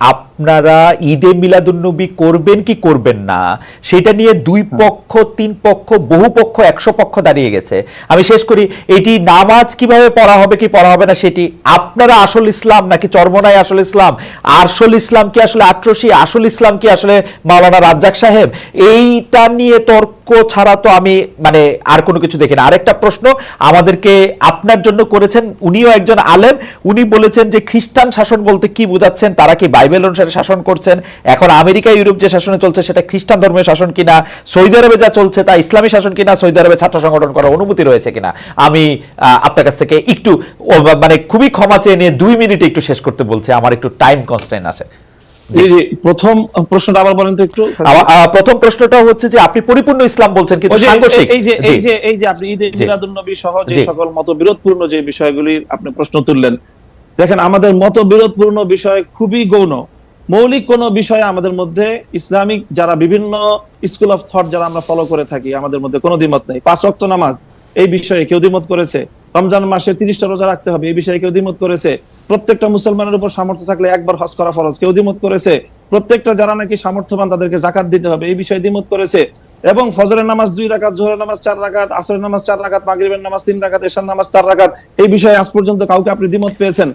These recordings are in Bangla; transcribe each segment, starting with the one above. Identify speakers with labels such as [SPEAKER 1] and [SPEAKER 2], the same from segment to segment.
[SPEAKER 1] 앞 আপনারা ঈদে মিলাদুন্নবী করবেন কি করবেন না, সেটা নিয়ে দুই পক্ষ, তিন পক্ষ, বহু পক্ষ, একশো পক্ষ দাঁড়িয়ে গেছে। আমি শেষ করি, এটি নামাজ কীভাবে পড়া হবে কি পড়া হবে না সেটি আপনারা আসল ইসলাম নাকি চর্মনাই আসল ইসলাম? আসল ইসলাম কি আসলে আট্রসি? আসল ইসলাম কি আসলে মাওলানা রাজ্জাক সাহেব? এইটা নিয়ে তর্ক ছাড়া তো আমি মানে আর কোনো কিছু দেখি না। আরেকটা প্রশ্ন আমাদেরকে আপনার জন্য করেছেন, উনিও একজন আলেম। উনি বলেছেন যে খ্রিস্টান শাসন বলতে কি বোঝাচ্ছেন, তারা কি বাইবেল অনুসারে শাসন করছেন। এখন আমেরিকা ইউরোপ যে শাসনে চলছে সেটা খ্রিস্টান ধর্মের শাসন কিনা সৌদি আরবে যা চলছে তা ইসলামী শাসন কিনা সৌদি আরবে ছাত্র সংগঠন করার অনুমতি রয়েছে কিনা আমি আপনার কাছ থেকে একটু মানে খুবই ক্ষমা চেয়ে নিয়ে দুই মিনিটে একটু শেষ করতে বলছি আমার একটু টাইম কনস্ট্যান্ট আছে।
[SPEAKER 2] জি। জি প্রথম প্রশ্নটা আবার বলেন তো একটু।
[SPEAKER 1] প্রথম প্রশ্নটা হচ্ছে যে আপনি পরিপূর্ণ ইসলাম বলছেন কিন্তু সাংঘর্ষিক।
[SPEAKER 2] এই যে এই যে এই যে আপনি ঈদে। মিলাদুন্নবী সহ যে। সকল মতবিরোধপূর্ণ যে বিষয়গুলি আপনি প্রশ্ন তুললেন দেখেন আমাদের মতবিরোধপূর্ণ বিষয় খুবই গৌণ। মৌলিক কোন বিষয়ে আমাদের মধ্যে ইসলামিক যারা বিভিন্ন স্কুল অফ থট যারা আমরা ফলো করে থাকি, আমাদের মধ্যে কোনো দ্বিমত নেই। পাঁচ রক্ত নামাজ, এই বিষয়ে কেউ দ্বিমত করেছে? রমজান মাসে তিরিশটা রোজা রাখতে হবে, এই বিষয়ে কেউ দ্বিমত করেছে? প্রত্যেকটা মুসলমানের উপর সামর্থ্য থাকলে একবার হজ করা ফরজ, কেউ দ্বিমত করেছে? প্রত্যেকটা যারা নাকি সামর্থ্যবান তাদেরকে জাকাত দিতে হবে, এই বিষয়ে দ্বিমত করেছে? এবং ফজরের নামাজ দুই রাকাত জোহরের নামাজ চার রাকাত আসরের নামাজ চার রাকাত মাগরিবের নামাজ তিন রাকাত এশার নামাজ চার রাকাত। এই বিষয়ে আজ পর্যন্ত কাউকে আপনি দ্বিমত পেয়েছেন।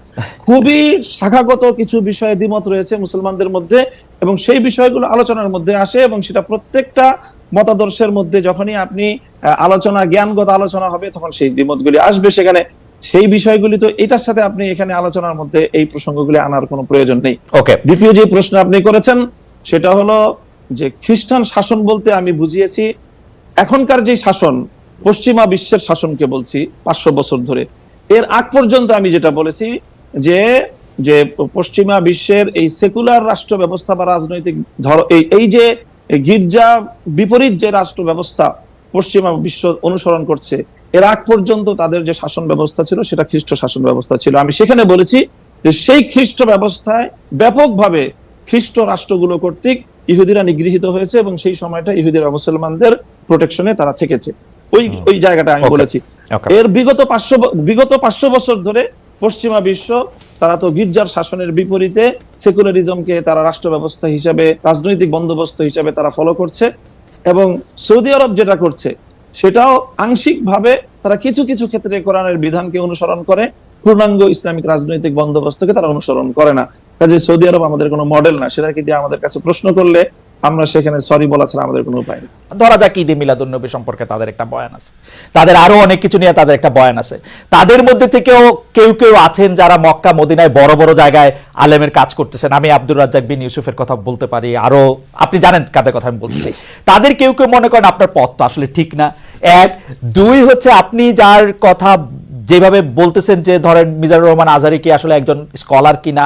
[SPEAKER 2] খুবই শাখাগত কিছু বিষয়ে দ্বিমত রয়েছে মুসলমানদের মধ্যে এবং সেই বিষয়গুলো আলোচনার মধ্যে আসে এবং সেটা প্রত্যেকটা মতাদর্শের মধ্যে যখনই আপনি আলোচনা জ্ঞানগত আলোচনা হবে তখন সেই দ্বিমতগুলি আসবে সেখানে। সেই বিষয়গুলি তো এটার সাথে আপনি এখানে আলোচনার মধ্যে এই প্রসঙ্গগুলি আনার কোনো প্রয়োজন নেই।
[SPEAKER 1] ওকে
[SPEAKER 2] দ্বিতীয় যে প্রশ্ন আপনি করেছেন সেটা হলো যে খ্রিস্টান শাসন বলতে আমি বুঝিয়েছি, এখনকার যে শাসন, পশ্চিমা বিশ্বের শাসনকে বলছি, পাঁচশো বছর ধরে, এর আগ পর্যন্ত আমি যেটা বলেছি যে যে পশ্চিমা বিশ্বের এই সেকুলার রাষ্ট্র ব্যবস্থা বা রাজনৈতিক ধর, এই এই যে গির্জা বিপরীত যে রাষ্ট্র ব্যবস্থা পশ্চিমা বিশ্ব অনুসরণ করছে, এর আগ পর্যন্ত তাদের যে শাসন ব্যবস্থা ছিল সেটা খ্রিস্ট শাসন ব্যবস্থা ছিল। আমি সেখানে বলেছি যে সেই খ্রিস্ট ব্যবস্থায় ব্যাপকভাবে খ্রিস্ট রাষ্ট্রগুলো কর্তৃক ইহুদিরা নিগৃহীত হয়েছে এবং সেই সময়টা ইহুদিরা মুসলমানদের প্রোটেকশনে তারা থেকেছে। ওই ওই জায়গাটা আমি বলেছি। এর বিগত পাঁচশো বিগত পাঁচশো বছর ধরে পশ্চিমা বিশ্ব তারা তো গির্জার শাসনের বিপরীতে সেকুলারিজমকে তারা রাষ্ট্র ব্যবস্থা হিসাবে রাজনৈতিক বন্দোবস্ত হিসাবে তারা ফলো করছে এবং সৌদি আরব যেটা করছে সেটাও আংশিক ভাবে তারা কিছু কিছু ক্ষেত্রে কোরআনের বিধানকে অনুসরণ করে পূর্ণাঙ্গ ইসলামিক রাজনৈতিক বন্দোবস্তকে তারা অনুসরণ করে না। কাজে সৌদি আরব আমাদের কোনো মডেল না সেটাকে দিয়ে আমাদের কাছে প্রশ্ন করলে আমরা সেখানে সরি বলা ছাড়া আমাদের কোনো উপায় নেই।
[SPEAKER 1] ধরা যাক ঈদে মিলাদুন্নবী সম্পর্কে তাদের একটা বয়ান আছে। তাদের আরও অনেক কিছু নিয়ে তাদের একটা বয়ান আছে। তাদের মধ্যে থেকেও কেউ কেউ আছেন যারা মক্কা মদিনায় বড় বড় জায়গায় আলেমের কাজ করতেছেন। আমি আব্দুর রাজ্জাক বিন ইউসুফের কথা বলতে পারি আরও আপনি জানেন কাদের কথা আমি বলছি তাদের কেউ কেউ মনে করেন আপনার পথ তো আসলে ঠিক না। এক দুই হচ্ছে আপনি যার কথা যেভাবে বলতেছেন যে ধরেন মিজানুর রহমান আজারি কি আসলে একজন স্কলার কিনা?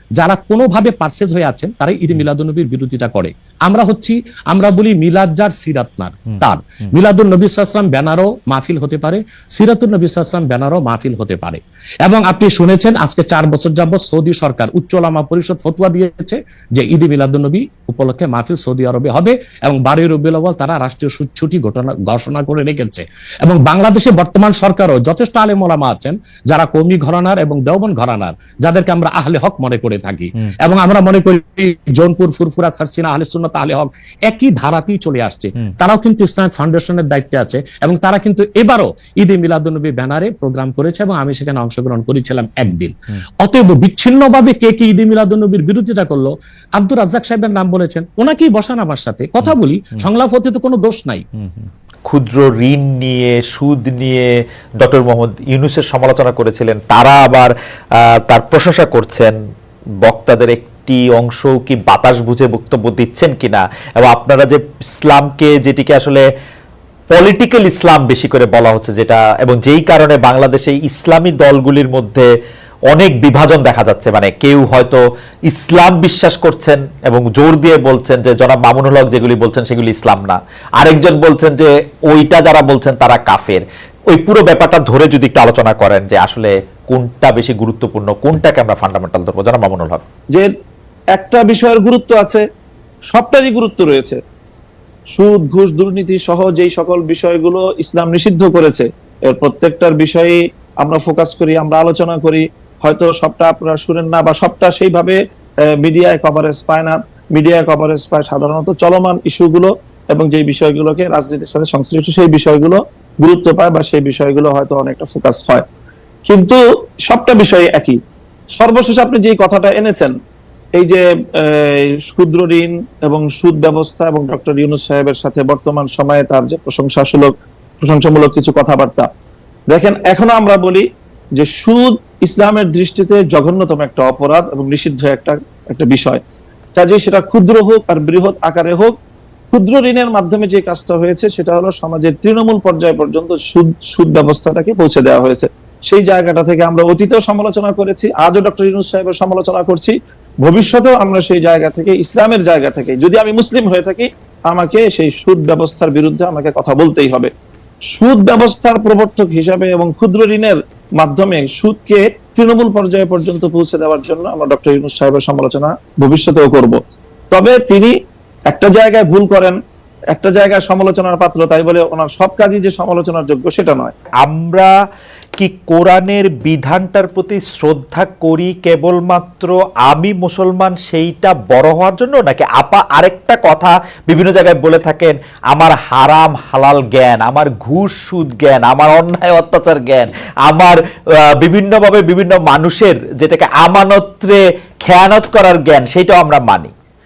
[SPEAKER 3] যারা কোনোভাবে পার্সেজ হয়ে আছেন তারাই ঈদ মিলাদুন্নবীর বিরোধিতা করে। আমরা হচ্ছি আমরা বলি মিলাদ যার সিরাতনার তার। মিলাদুল নবী সাল্লাম ব্যানারও মাহফিল হতে পারে সিরাতুল নবী সাল্লাম ব্যানারও মাহফিল হতে পারে। এবং আপনি শুনেছেন আজকে চার বছর যাবত সৌদি সরকার উচ্চ ওলামা পরিষদ ফতুয়া দিয়েছে যে ঈদ মিলাদুন্নবী উপলক্ষে মাহফিল সৌদি আরবে হবে এবং বারোই রবিউল আউয়াল তারা রাষ্ট্রীয় ছুটি ঘটনা ঘোষণা করে রেখেছে। এবং বাংলাদেশে বর্তমান সরকারও যথেষ্ট আলেম ওলামা আছেন যারা কৌমি ঘরানার এবং দেওবন ঘরানার যাদেরকে আমরা আহলে হক মনে করে থাকি। এবং আমরা মনে করি জৌনপুর ফুরফুরা সারসিনা আহলে সুন্নাত আহলে হক একই ধারাতেই চলে আসছে। তারাও কিন্তু ইসলামিক ফাউন্ডেশনের দায়িত্বে আছে এবং তারা কিন্তু এবারও ঈদে মিলাদুন্নবী ব্যানারে প্রোগ্রাম করেছে এবং আমি সেখানে অংশগ্রহণ করেছিলাম একদিন। অতএব বিচ্ছিন্নভাবে কে কে ঈদে মিলাদুন্নবীর বিরোধিতা করল আব্দুর রাজ্জাক সাহেবের নাম বলেছেন ওনাকেই বসান আমার সাথে। কথা বলি সংলাপ হতে তো কোনো দোষ নাই।
[SPEAKER 1] ক্ষুদ্র ঋণ নিয়ে সুদ নিয়ে ডক্টর মোহাম্মদ ইউনুসের সমালোচনা করেছিলেন তারা আবার আহ, তার প্রশংসা করছেন। বক্তাদের একটি অংশ কি বাতাস বুঝে বক্তব্য দিচ্ছেন কিনা? এবং আপনারা যে ইসলামকে, যেটিকে আসলে পলিটিক্যাল ইসলাম বেশি করে বলা হচ্ছে যেটা, এবং যেই কারণে বাংলাদেশে ইসলামী দলগুলির মধ্যে অনেক বিভাজন দেখা যাচ্ছে। মানে কেউ হয়তো ইসলাম বিশ্বাস করছেন এবং জোর দিয়ে বলছেন যে, জনাব মামুনুল হক যেগুলি বলছেন সেগুলি ইসলাম না। আরেকজন বলছেন যে, ওইটা যারা বলছেন তারা কাফের। ওই পুরো ব্যাপারটা ধরে যদি একটু আলোচনা করেন যে আসলে কোনটা বেশি গুরুত্বপূর্ণ, কোনটাকে আমরা ফান্ডামেন্টাল ধরবো? জনাব মামুনুল হক।
[SPEAKER 2] যে একটা বিষয়ের গুরুত্ব আছে, সবটারই গুরুত্ব রয়েছে। সুদ, ঘুষ, দুর্নীতি সহ যেই সকল বিষয়গুলো ইসলাম নিষিদ্ধ করেছে, এর প্রত্যেকটার বিষয়ে আমরা ফোকাস করি, আমরা আলোচনা করি। হয়তো সবটা আপনারা শুনেন না বা সবটা সেইভাবে মিডিয়ায় কভারেজ পায় না। মিডিয়ায় কভারেজ পায় সাধারণত চলমান ইস্যুগুলো এবং যে বিষয়গুলোকে রাজনীতির সাথে সংশ্লিষ্ট সেই বিষয়গুলো গুরুত্ব পায় বা সেই বিষয়গুলো হয়তো অনেকটা ফোকাস হয়। কিন্তু সবটা বিষয় একই। সর্বশেষ আপনি যে কথাটা এনেছেন, এই যে ক্ষুদ্র ঋণ এবং সুদ ব্যবস্থা এবং ডক্টর ইউনুস সাহেবের সাথে বর্তমান সময়ে তার যে প্রশংসাসূলক প্রশংসামূলক কিছু কথাবার্তা, দেখেন, এখনও আমরা বলি যে সুদ ইসলামের দৃষ্টিতে জঘন্যতম একটা অপরাধ এবং নিষিদ্ধ একটা একটা বিষয়। কাজে সেটা ক্ষুদ্র হোক আর বৃহৎ আকারে হোক, ক্ষুদ্র ঋণের মাধ্যমে যে কাজটা হয়েছে সেটা হলো সমাজের তৃণমূল পর্যায় পর্যন্ত সুদ সুদ ব্যবস্থাটাকে পৌঁছে দেওয়া হয়েছে। সেই জায়গাটা থেকে আমরা অতীতেও সমালোচনা করেছি, আজও ডক্টর ইউনুস সাহেবের সমালোচনা করছি। ভবিষ্যতেও আমরা সেই জায়গা থেকে, ইসলামের জায়গা থেকে, যদি আমি মুসলিম হয়ে থাকি, আমাকে সেই সুদ ব্যবস্থার বিরুদ্ধে আমাকে কথা বলতেই হবে। সুদ ব্যবস্থার প্রবর্তক হিসাবে এবং ক্ষুদ্র ঋণের মাধ্যমে সুদকে তৃণমূল পর্যায়ে পর্যন্ত পৌঁছে দেওয়ার জন্য আমরা ডক্টর ইউনুস সাহেবের সমালোচনা ভবিষ্যতেও করব। তবে তিনি একটা জায়গায় ভুল করেন। একটা জায়গায় সমালোচনার পাত্র, তাই বলে ওনার সব কাজই যে সমালোচনার যোগ্য সেটা নয়।
[SPEAKER 1] আমরা কি কোরআনের বিধানটার প্রতি শ্রদ্ধা করি কেবলমাত্র আমি মুসলমান সেইটা বড় হওয়ার জন্য, নাকি আপা আরেকটা কথা বিভিন্ন জায়গায় বলে থাকেন, আমার হারাম হালাল জ্ঞান, আমার ঘুষ সুদ জ্ঞান, আমার অন্যায় অত্যাচার জ্ঞান, আমার বিভিন্নভাবে বিভিন্ন মানুষের যেটাকে আমানত্রে খেয়ানত করার জ্ঞান, সেইটাও আমরা মানি।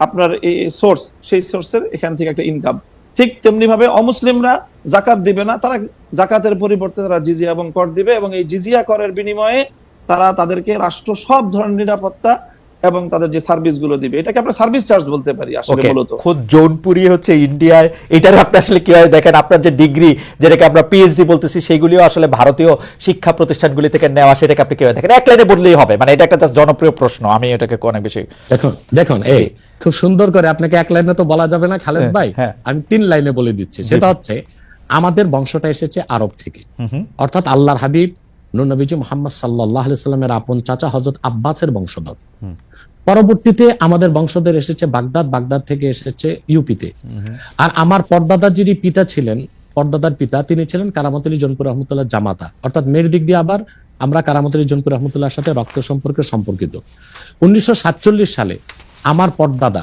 [SPEAKER 2] আপনার এই সোর্স সেই সোর্সের এখান থেকে একটা ইনকাম ঠিক তেমনি ভাবে অমুসলিমরা জাকাত দিবে না, তারা জাকাতের পরিবর্তে তারা জিজিয়া এবং কর দিবে এবং এই জিজিয়া করের বিনিময়ে তারা তাদেরকে রাষ্ট্র সব ধরনের নিরাপত্তা এবং তাদের যে সার্ভিসগুলো দিবে এটাকে আমরা সার্ভিস চার্জ বলতে পারি আসলে মূলত।
[SPEAKER 1] খোদ জৌনপুরি হচ্ছে ইন্ডিয়ায় এটার আপনি আসলে কীভাবে দেখেন আপনার যে ডিগ্রি যেটাকে আমরা পিএইচডি বলতেছি সেইগুলিও আসলে ভারতীয় শিক্ষা প্রতিষ্ঠানগুলি থেকে নেওয়া সেটাকে আপনি কীভাবে দেখেন এক লাইনে বললেই হবে। মানে এটা একটা জাস্ট জনপ্রিয় প্রশ্ন আমি এটাকে অনেক বেশি
[SPEAKER 3] দেখুন দেখুন এই খুব সুন্দর করে আপনাকে এক লাইনে তো বলা যাবে না খালেদ
[SPEAKER 1] হ্যাঁ,
[SPEAKER 3] ভাই।
[SPEAKER 1] হ্যাঁ।
[SPEAKER 3] আমি তিন লাইনে বলে দিচ্ছি। সেটা হচ্ছে আমাদের বংশটা এসেছে আরব থেকে। অর্থাৎ আল্লাহর হাবিব নূর নবীজি মোহাম্মদ সাল্লাহ সাল্লামের আপন চাচা হজরত আব্বাসের বংশধর। পরবর্তীতে আমাদের বংশধর এসেছে বাগদাদ বাগদাদ থেকে এসেছে ইউপিতে। আর আমার পর্দাদার যিনি পিতা ছিলেন পর্দাদার পিতা তিনি ছিলেন কারামত আলী জনপুর রহমতুল্লাহ জামাতা। অর্থাৎ মেয়ের দিক দিয়ে আবার আমরা কারামত আলী জনপুর রহমতুল্লাহর সাথে রক্ত সম্পর্কে সম্পর্কিত। উনিশশো সাতচল্লিশ সালে আমার পরদাদা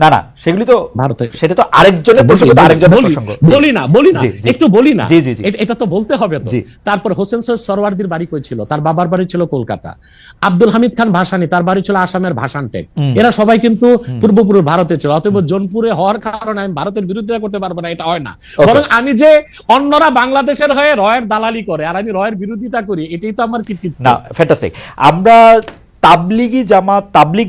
[SPEAKER 1] না না সেগুলি তো
[SPEAKER 3] ভারতে
[SPEAKER 1] সেটা তো আরেকজনের প্রসঙ্গ আরেকজনের প্রসঙ্গ।
[SPEAKER 3] বলি না বলি না। একটু বলি না। এটা তো বলতে হবে তো। তারপর হোসেন সৈয়দ সরওয়ার্দির বাড়ি কই ছিল? তার বাবার বাড়ি ছিল কলকাতা। আব্দুল হামিদ খান ভাসানি তার বাড়ি ছিল আসামের ভাসান টেক এরা সবাই কিন্তু পূর্বপুরুষ ভারতে ছিল। অতএব জোনপুরে হওয়ার কারণে আমি ভারতের বিরুদ্ধে করতে পারব না এটা হয় না। বরং আমি যে অন্যরা বাংলাদেশের হয়ে রয়ের দালালি করে আর আমি রয়ের বিরোধিতা করি এটাই তো আমার কৃতিত্ব।
[SPEAKER 1] না ফ্যান্টাস্টিক আমরা তাবলিগি জামাত তাবলিগ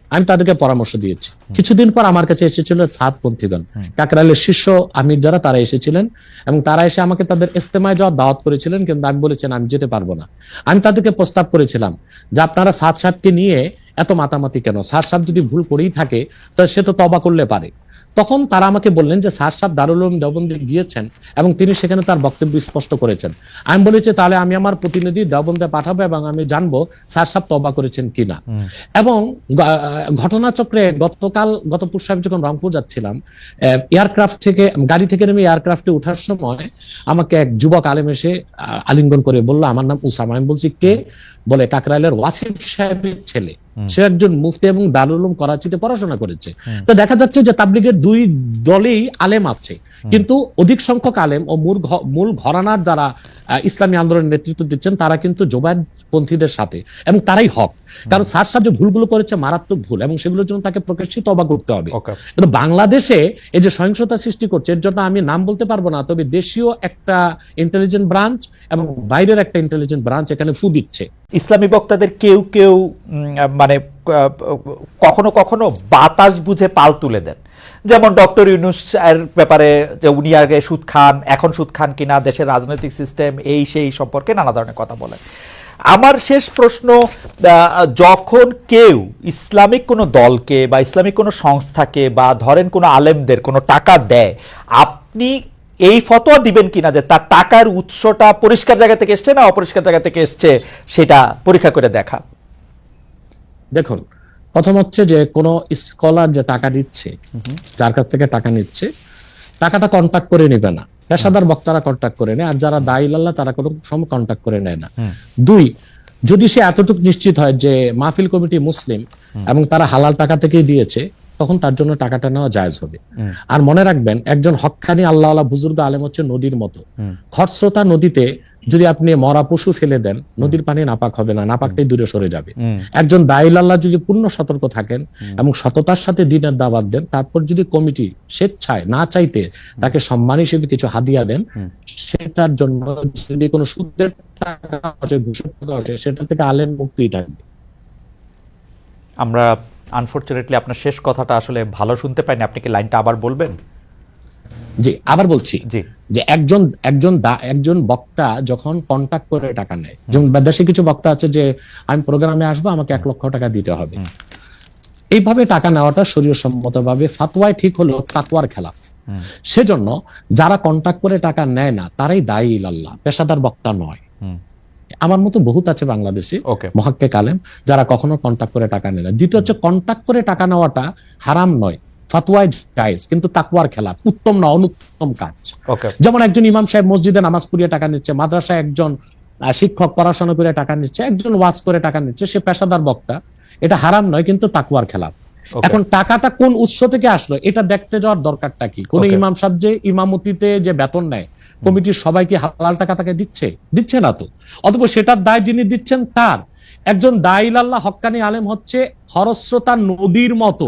[SPEAKER 3] আমি তাদেরকে পরামর্শ দিয়েছি। কিছুদিন পর আমার কাছে এসেছিল সাতপন্থীগণ কাকরাইলের শীর্ষ আমির যারা তারা এসেছিলেন এবং তারা এসে আমাকে তাদের ইস্তেমায় যাওয়ার দাওয়াত করেছিলেন কিন্তু আমি বলেছেন আমি যেতে পারব না। আমি তাদেরকে প্রস্তাব করেছিলাম যে আপনারা সাত সাতকে নিয়ে এত মাতামাতি কেন? সাত সাত যদি ভুল করেই থাকে তো সে তো তবা করলে পারে। তখন তারা আমাকে বললেন যে স্যার সাহেব দারুল উলুম দেওবন্দে গিয়েছেন এবং তিনি সেখানে তার বক্তব্য স্পষ্ট করেছেন। আমি বলেছি তাহলে আমি আমার প্রতিনিধি দেওবন্দে পাঠাবো এবং আমি জানব স্যার সাহেব তবা করেছেন কিনা? এবং ঘটনাচক্রে গতকাল গত আমি যখন রংপুর যাচ্ছিলাম এয়ারক্রাফট থেকে গাড়ি থেকে নেমে এয়ারক্রাফটে ওঠার সময় আমাকে এক যুবক আলেম এসে আলিঙ্গন করে বলল আমার নাম উসামা। আমি বলছি কে? বলে কাকরাইলের ওয়াসিফ সাহেবের ছেলে। সে একজন মুফতি এবং দারুলুম করাচিতে পড়াশোনা করেছে। তো দেখা যাচ্ছে যে তাবলিগের দুই দলেই আলেম আছে। কিন্তু অধিক সংখ্যক আলেম ও মূল মূল ঘরানার যারা ইসলামী আন্দোলনের নেতৃত্ব দিচ্ছেন তারা কিন্তু জোবায়দ পন্থীদের সাথে। এবং তারাই হক। কারণ স্যার সাহেব যে ভুলগুলো করেছে মারাত্মক ভুল এবং সেগুলোর জন্য তাকে প্রকাশিত অবাক করতে হবে। কিন্তু বাংলাদেশে এই যে সহিংসতা সৃষ্টি করছে এর জন্য আমি নাম বলতে পারব না তবে দেশীয় একটা ইন্টেলিজেন্ট ব্রাঞ্চ এবং বাইরের একটা ইন্টেলিজেন্ট ব্রাঞ্চ এখানে ফু দিচ্ছে।
[SPEAKER 1] ইসলামী বক্তাদের কেউ কেউ মানে কখনো কখনো বাতাস বুঝে পাল তুলে দেন। যেমন ডক্টর ইউনুস এর ব্যাপারে যে উনি আগে সুদ খান এখন সুদ খান কিনা দেশের রাজনৈতিক সিস্টেম এই সেই সম্পর্কে নানা ধরনের কথা বলেন। আমার শেষ প্রশ্ন যখন কেউ ইসলামিক কোনো দলকে বা ইসলামিক কোনো সংস্থাকে বা ধরেন কোনো আলেমদের কোনো টাকা দেয় আপনি এই ফতোয়া দিবেন কিনা যে তার টাকার উৎসটা পরিষ্কার জায়গা থেকে এসছে না অপরিষ্কার জায়গা থেকে এসছে সেটা পরীক্ষা করে দেখা?
[SPEAKER 3] দেখুন প্রথম হচ্ছে যে কোন স্কলার যে টাকা দিচ্ছে যার কাছ থেকে টাকা নিচ্ছে টাকাটা কন্ট্যাক্ট করে নেবে না। পেশাদার বক্তারা কন্ট্যাক্ট করে নেয় আর যারা দায়ী লাল্লা তারা কোনো সময় কন্ট্যাক্ট করে নেয় না। দুই যদি সে এতটুকু নিশ্চিত হয় যে মাহফিল কমিটি মুসলিম এবং তারা হালাল টাকা থেকেই দিয়েছে তখন তার জন্য টাকাটা নেওয়া জায়েজ হবে। আর মনে রাখবেন একজন হক্কানি আল্লাহ আল্লাহ বুজুর্গ আলেম হচ্ছে নদীর মতো। খরস্রোতা নদীতে যদি আপনি মরা পশু ফেলে দেন নদীর পানি নাপাক হবে না নাপাকটাই দূরে সরে যাবে। একজন দাইল আল্লাহ যদি পূর্ণ সতর্ক থাকেন এবং সততার সাথে দিনের দাবাত দেন তারপর যদি কমিটি স্বেচ্ছায় না চাইতে তাকে সম্মান হিসেবে কিছু হাদিয়া দেন সেটার জন্য যদি কোনো সুদের টাকা সেটা থেকে আলেম মুক্তি থাকবে।
[SPEAKER 1] আমরা আনফরচুনেটলি আপনার শেষ কথাটা আসলে ভালো শুনতে পাইনি। আপনি কি লাইনটা আবার বলবেন?
[SPEAKER 3] জি আবার বলছি
[SPEAKER 1] জি।
[SPEAKER 3] যে একজন একজন একজন বক্তা যখন কন্টাক্ট করে টাকা নেয় যেমন দেশে কিছু বক্তা আছে যে আমি প্রোগ্রামে আসব আমাকে এক লক্ষ টাকা দিতে হবে। এইভাবে টাকা নেওয়াটা শরীয় ভাবে ফাতোয়ায় ঠিক হলেও তাকওয়ার খেলাফ। সেজন্য যারা কন্টাক্ট করে টাকা নেয় না তারাই দায়ী আল্লাহ পেশাদার বক্তা নয়। আমার মতো বহুত আছে বাংলাদেশে
[SPEAKER 1] ওকে
[SPEAKER 3] মহাক্কে কালেম যারা কখনো কন্টাক্ট করে টাকা নেয় না। দ্বিতীয় হচ্ছে কন্টাক্ট করে টাকা নেওয়াটা হারাম নয় ফাতোয়ায় জায়েজ কিন্তু তাকওয়ার খেলাফ উত্তম না অনুত্তম কাজ। যেমন একজন ইমাম সাহেব মসজিদে নামাজ পড়িয়ে টাকা নিচ্ছে মাদ্রাসায় একজন শিক্ষক পড়াশোনা করে টাকা নিচ্ছে একজন ওয়াজ করে টাকা নিচ্ছে সে পেশাদার বক্তা এটা হারাম নয় কিন্তু তাকুয়ার
[SPEAKER 1] খেলা.
[SPEAKER 3] এখন টাকাটা কোন উৎস থেকে আসলো এটা দেখতে যাওয়ার দরকারটা কি? কোন ইমাম সাহেব যে ইমামতিতে যে বেতন নেয় কমিটির সবাইকে হালাল টাকা তাকে দিচ্ছে দিচ্ছে না তো। অথবা সেটার দায় যিনি দিচ্ছেন তার। একজন দায়ী আল্লাহ হকানি আলেম হচ্ছে খরস্রোতা নদীর মতো।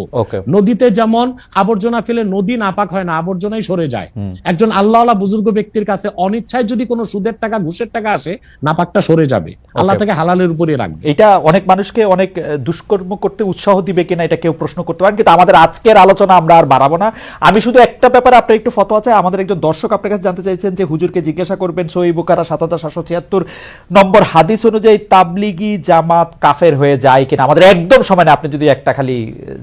[SPEAKER 3] নদীতে যেমন আবর্জনা ফেলে নদী নাপাক হয় না আবর্জনাই সরে যায়। একজন আল্লাহওয়ালা বুজুর্গ ব্যক্তির কাছে অনিচ্ছায় যদি কোনো সুদের টাকা ঘুষের টাকা আসে নাপাকটা সরে যাবে। আল্লাহ তাকে হালালের উপরে রাখবে।
[SPEAKER 1] এটা অনেক মানুষকে অনেক দুষ্কর্ম করতে উৎসাহ দিবে কিনা এটা কেউ প্রশ্ন করতে পারেন কিন্তু আমাদের আজকের আলোচনা আমরা আর বাড়াবো না। আমি শুধু একটা ব্যাপারে আপনার একটু ফতোয়া চাই। আমাদের একজন দর্শক আপনার কাছে জানতে চাইছেন যে হুজুরকে জিজ্ঞাসা করবেন সহি বুকারা সাত হাজার সাতশো ছিয়াত্তর নম্বর হাদিস অনুযায়ী তাবলিগি জামাত কাফের হয়ে যায় কিনা। আমাদের একদম সময় না আপনি যদি একটা খালি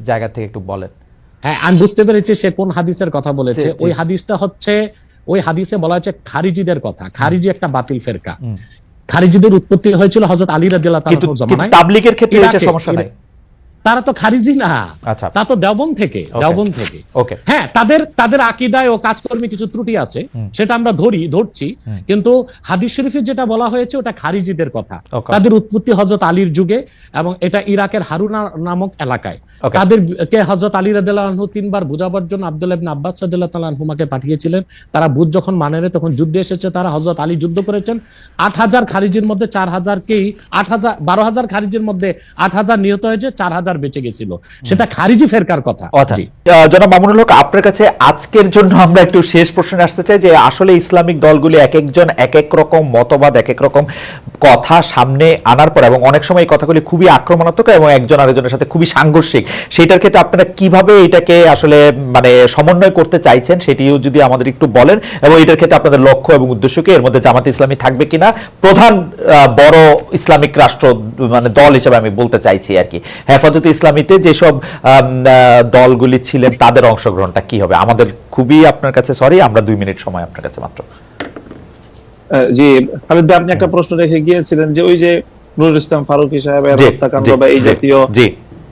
[SPEAKER 1] জায়গা থেকে একটু বলেন।
[SPEAKER 3] হ্যাঁ আমি বুঝতে পেরেছি সে কোন হাদিসের কথা বলেছে। ওই হাদিসটা হচ্ছে ওই হাদিসে বলা হচ্ছে খারিজিদের কথা। খারিজি একটা বাতিল ফেরকা। খারিজিদের উৎপত্তি হয়েছিল হজরত আলী রাদিয়াল্লাহু তাআলার জমানায়।
[SPEAKER 1] তাবলীগের ক্ষেত্রে এটা সমস্যা নাই।
[SPEAKER 3] তারা তো খারিজি না।
[SPEAKER 1] আচ্ছা।
[SPEAKER 3] তা তো দেওবন থেকে দেওবন থেকে।
[SPEAKER 1] ওকে
[SPEAKER 3] হ্যাঁ তাদের তাদের আকিদায় ও কাজকর্মে কিছু ত্রুটি আছে সেটা আমরা ধরি ধরছি। কিন্তু হাদিস শরীফে যেটা বলা হয়েছে ওটা খারিজিদের কথা। তাদের উৎপত্তি হজরত আলীর যুগে এবং এটা ইরাকের হারুনা নামক এলাকায়. তাদের কে হজরত আলী রাদিয়াল্লাহু তিনবার বুঝাবার জন্য আব্দুল্লাহ ইবনে আব্বাস রাদিয়াল্লাহু তাআলা আনহুমাকে পাঠিয়েছিলেন। তারা বুঝ যখন মানে না, তখন যুদ্ধে এসেছে তারা হজরত আলী যুদ্ধ করেছেন। আট হাজার খারিজির মধ্যে চার হাজারকেই আট হাজার বারো হাজার খারিজির মধ্যে আট হাজার নিহত হয়েছে চার হাজার বেঁচে গেছিল। সেটা খারিজি ফেরকার কথা।
[SPEAKER 1] জনাব মামুনুল হক আপনার কাছে আজকের জন্য আমরা একটু শেষ প্রশ্নে আসতে চাই যে আসলে ইসলামিক দলগুলি এক একজন এক এক রকম মতবাদ এক এক রকম কথা সামনে আনার পর এবং অনেক সময় এই কথাগুলি খুবই আক্রমণাত্মক এবং একজন আরেকজনের সাথে খুবই সাংঘর্ষিক সেটার ক্ষেত্রে আপনারা কীভাবে এটাকে আসলে মানে সমন্বয় করতে চাইছেন সেটিও যদি আমাদের একটু বলেন এবং এটার ক্ষেত্রে আপনাদের লক্ষ্য এবং উদ্দেশ্য কি? এর মধ্যে জামাত ইসলামী থাকবে কিনা? প্রধান বড় ইসলামিক রাষ্ট্র মানে দল হিসেবে আমি বলতে চাইছি আর কি। হেফাজতে ইসলামীতে যেসব দলগুলি ছিলেন তাদের অংশগ্রহণটা কি হবে? আমাদের খুবই আপনার কাছে সরি আমরা দুই মিনিট সময় আপনার কাছে মাত্র।
[SPEAKER 2] জি খালিদ ভাই আপনি একটা প্রশ্ন রেখে গিয়েছিলেন যে ওই যে নুরুল ইসলাম ফারুকী সাহেবের হত্যাকাণ্ড বা এই জাতীয়
[SPEAKER 1] জি।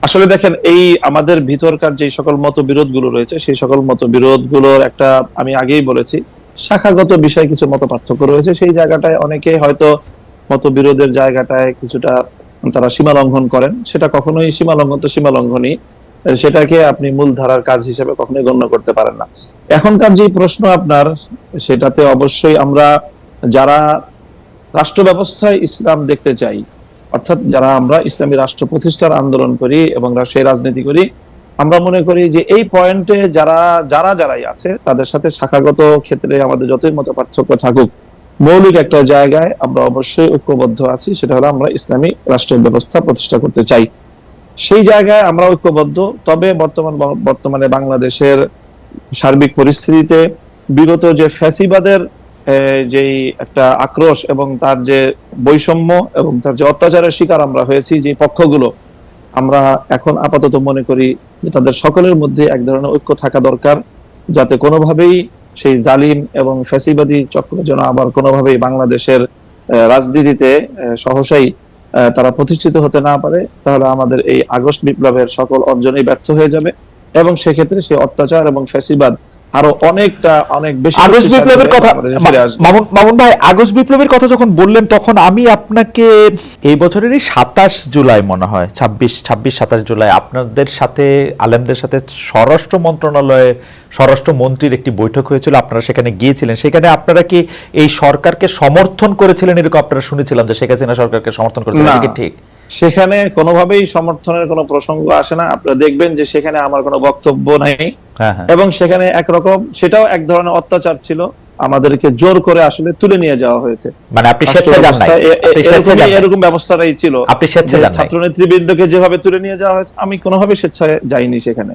[SPEAKER 2] আসলে দেখেন এই আমাদের ভিতরকার যে সকল মতবিরোধগুলো রয়েছে সেই সকল মতবিরোধগুলোর একটা আমি আগেই বলেছি শাখাগত বিষয়ে কিছু মত পার্থক্য রয়েছে সেই জায়গাটায় অনেকে হয়তো মতবিরোধের জায়গাটায় কিছুটা তারা সীমা লঙ্ঘন করেন, সেটা কখনোই সীমা লঙ্ঘন তো সীমা লঙ্ঘনই, সেটাকে আপনি মূল ধারার কাজ হিসেবে কখনোই গণ্য করতে পারেন না। এখনকার যে প্রশ্ন আপনার, সেটাতে অবশ্যই আমরা যারা রাষ্ট্র ব্যবস্থায় ইসলাম দেখতে চাই, অর্থাৎ যারা আমরা ইসলামী রাষ্ট্র প্রতিষ্ঠার আন্দোলন করি এবং সেই রাজনীতি করি, আমরা মনে করি যে এই পয়েন্টে যারা যারা যারাই আছে, তাদের সাথে শাখাগত ক্ষেত্রে আমাদের যতই মত পার্থক্য থাকুক মৌলিক একটা জায়গায় আমরা অবশ্যই ঐক্যবদ্ধ আছি, সেটা হলো আমরা ইসলামী রাষ্ট্র ব্যবস্থা প্রতিষ্ঠা করতে চাই। সেই জায়গায় আমরা ঐক্যবদ্ধ, তবে বর্তমান বর্তমানে বাংলাদেশের সার্বিক পরিস্থিতিতে বিগত যে ফ্যাসিবাদের যেই একটা আক্রোশ এবং তার যে বৈষম্য এবং তার যে অত্যাচারের শিকার আমরা হয়েছি, যে পক্ষগুলো, আমরা এখন আপাতত মনে করি যে তাদের সকলের মধ্যে এক ধরনের ঐক্য থাকা দরকার, যাতে কোনোভাবেই সেই জালিম এবং ফ্যাসিবাদী চক্র যেন আবার কোনোভাবেই বাংলাদেশের রাজনীতিতে সহসাই তারা প্রতিষ্ঠিত হতে না পারে, তাহলে আমাদের এই আগস্ট বিপ্লবের সকল অর্জনই ব্যর্থ হয়ে যাবে। এবং সেক্ষেত্রে সেই অত্যাচার এবং ফ্যাসিবাদ আরও অনেকটা অনেক বেশি
[SPEAKER 1] আগস্ট বিপ্লবের কথা। মামুন ভাই আগস্ট বিপ্লবের কথা যখন বললেন তখন আমি আপনাকে এই বছরেরই সাতাশ জুলাই মনে হয় ছাব্বিশ ছাব্বিশ সাতাশ জুলাই আপনাদের সাথে আলেমদের সাথে স্বরাষ্ট্র মন্ত্রণালয়ে স্বরাষ্ট্র মন্ত্রীর একটি বৈঠক হয়েছিল আপনারা সেখানে গিয়েছিলেন সেখানে আপনারা কি এই সরকারকে সমর্থন করেছিলেন এরকম আপনারা শুনেছিলাম যে শেখ হাসিনা সরকারকে সমর্থন করেছিলেন
[SPEAKER 2] না।
[SPEAKER 1] ঠিক
[SPEAKER 2] সেখানে কোনোভাবেই সমর্থনের কোনো প্রসঙ্গ আসে না। আপনারা দেখবেন যে সেখানে আমার কোনো বক্তব্য নাই।
[SPEAKER 1] হ্যাঁ হ্যাঁ।
[SPEAKER 2] এবং সেখানে একরকম সেটাও এক ধরনের অত্যাচার ছিল। আমাদেরকে জোর করে আসলে তুলে নিয়ে যাওয়া হয়েছে।
[SPEAKER 1] মানে আপনি স্বেচ্ছায় যান নাই।
[SPEAKER 2] এরকম ব্যবস্থাটাই ছিল।
[SPEAKER 1] আপনি স্বেচ্ছায় যান
[SPEAKER 2] ছাত্র নেতৃবৃন্দকে যেভাবে তুলে নিয়ে যাওয়া হয়েছে আমি কোনোভাবে স্বেচ্ছায় যাইনি সেখানে।